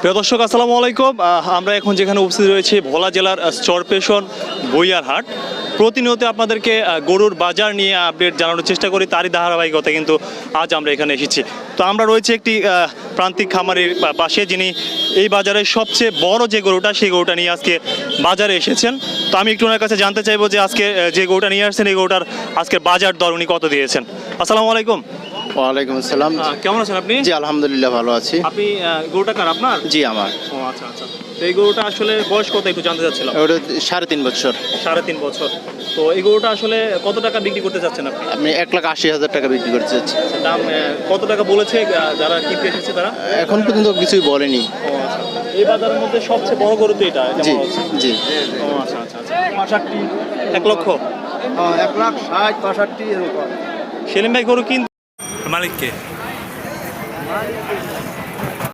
প্রিয় দর্শক, আসসালামু আলাইকুম। আমরা এখন যেখানে উপস্থিত রয়েছি, ভোলা জেলার চরপেশন বইয়ারহাট। প্রতিনিয়ত আপনাদেরকে গরুর বাজার নিয়ে আপডেট জানানোর চেষ্টা করি। তারই ধারাবাহিকতা কিন্তু আজ আমরা এখানে এসেছি। তো আমরা রয়েছে একটি প্রান্তিক খামারের পাশে যিনি এই বাজারের সবচেয়ে বড় যে গরুটা, সেই গরুটা নিয়ে আজকে বাজারে এসেছেন। তো আমি একটু ওনার কাছে জানতে চাইব যে আজকে যে গরুটা নিয়ে আসছেন, এই গরুটার আজকে বাজার দর উনি কত দিয়েছেন। আসসালামু আলাইকুম। ওয়ালাইকুম আসসালাম। কেমন আছেন আপনি? জি আলহামদুলিল্লাহ ভালো আছি। আপনি গরুটা কার আপনার? জি আমার। ও আচ্ছা আচ্ছা। তো এই গরুটা আসলে বয়স কত একটু জানতে চাচ্ছিলাম? ওটা সাড়ে তিন বছর। সাড়ে তিন বছর। তো এই গরুটা আসলে কত টাকা বিক্রি করতে চাচ্ছেন আপনি? আমি এক লাখ আশি হাজার টাকা বিক্রি করতে চাচ্ছি। দাম কত টাকা বলেছে যারা কিনতে এসেছে তারা? এখন পর্যন্ত কিছুই বলেনি। ও আচ্ছা। এই বাজারের মধ্যে সবচেয়ে বড় গরু তো এটা জি জি। ও আচ্ছা আচ্ছা আচ্ছা। এক লক্ষ? এক লাখ ষাট পঁয়ষট্টি এরকম। সেলিম ভাই গরু কিন মালিককে?